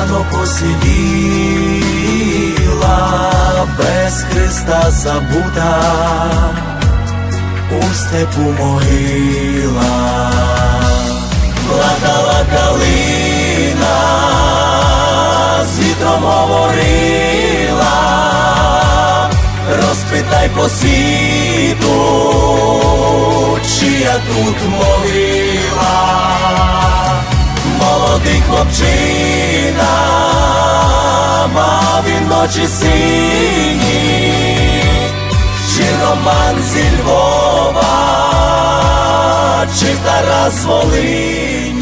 рано посивіла, без Христа забута, у степу могила, плакала калина, з вітром говорила розпитай по світу, чия тут могила, молодий хлопчина, мав він ночі сині, чи роман зі Львова, чи Тарас Волині.